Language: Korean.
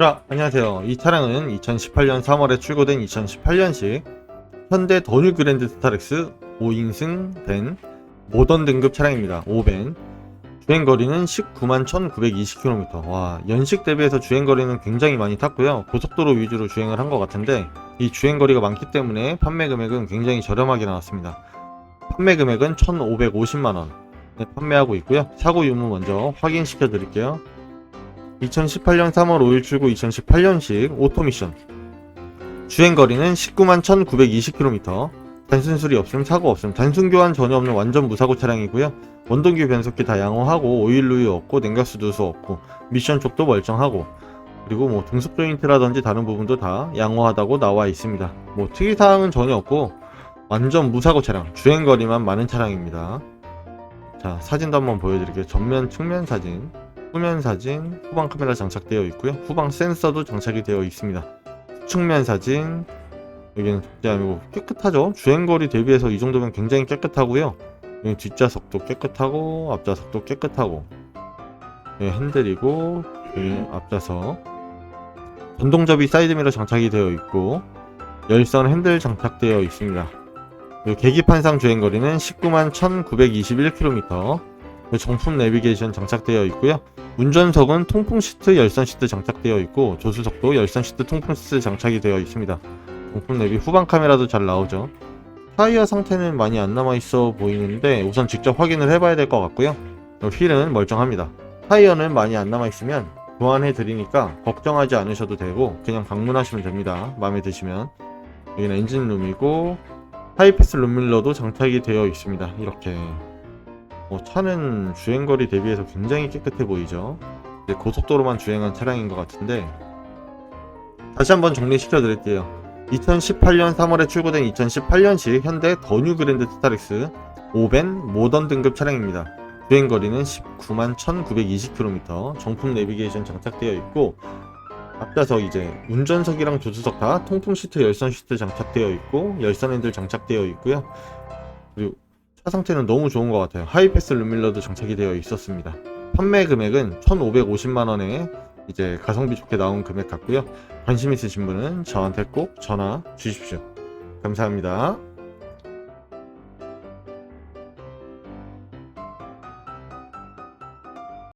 자, 안녕하세요. 이 차량은 2018년 3월에 출고된 2018년식 현대 더뉴 그랜드 스타렉스 5인승 밴 모던 등급 차량입니다. 5밴. 주행 거리는 19만 1920km. 와, 연식 대비해서 주행 거리는 굉장히 많이 탔고요. 고속도로 위주로 주행을 한 것 같은데 이 주행 거리가 많기 때문에 판매 금액은 굉장히 저렴하게 나왔습니다. 판매 금액은 1,550만 원. 네, 판매하고 있고요. 사고 유무 먼저 확인시켜 드릴게요. 2018년 3월 5일 출고 2018년식 오토미션. 주행거리는 19만 1920km 단순 수리 없음 사고 없음. 단순 교환 전혀 없는 완전 무사고 차량이고요. 원동기 변속기 다 양호하고 오일 누유 없고 냉각수 누수 없고 미션 쪽도 멀쩡하고. 그리고 뭐 등속 조인트라든지 다른 부분도 다 양호하다고 나와 있습니다. 뭐 특이사항은 전혀 없고 완전 무사고 차량 주행거리만 많은 차량입니다. 자 사진도 한번 보여드릴게요. 전면 측면 사진 후면 사진, 후방 카메라 장착되어 있고요. 후방 센서도 장착이 되어 있습니다. 측면 사진, 여기는 진짜 아니고 깨끗하죠. 주행거리 대비해서 이 정도면 굉장히 깨끗하고요. 여기 뒷좌석도 깨끗하고 앞좌석도 깨끗하고 여기 핸들이고 여기 앞좌석 전동접이 사이드미러 장착이 되어 있고 열선 핸들 장착되어 있습니다. 계기판상 주행거리는 19만 1921km 정품 내비게이션 장착되어 있고요. 운전석은 통풍 시트, 열선 시트 장착되어 있고 조수석도 열선 시트, 통풍 시트 장착이 되어 있습니다. 정품 내비 후방 카메라도 잘 나오죠. 타이어 상태는 많이 안 남아 있어 보이는데 우선 직접 확인을 해봐야 될 것 같고요. 휠은 멀쩡합니다. 타이어는 많이 안 남아 있으면 교환해 드리니까 걱정하지 않으셔도 되고 그냥 방문하시면 됩니다. 마음에 드시면 여기는 엔진룸이고 하이패스 룸밀러도 장착이 되어 있습니다. 이렇게 어, 차는 주행거리 대비해서 굉장히 깨끗해 보이죠. 고속도로만 주행한 차량인 것 같은데 다시 한번 정리시켜 드릴게요. 2018년 3월에 출고된 2018년식 현대 더뉴 그랜드 스타렉스 5벤 모던 등급 차량입니다. 주행거리는 19만 1920km, 정품 내비게이션 장착되어 있고 앞좌석 이제 운전석이랑 조수석 다 통풍 시트, 열선 시트 장착되어 있고 열선 핸들 장착되어 있고요. 그리고 차 상태는 너무 좋은 것 같아요. 하이패스 룸밀러도 장착이 되어 있었습니다. 판매 금액은 1,550만원에 이제 가성비 좋게 나온 금액 같고요. 관심 있으신 분은 저한테 꼭 전화 주십시오. 감사합니다.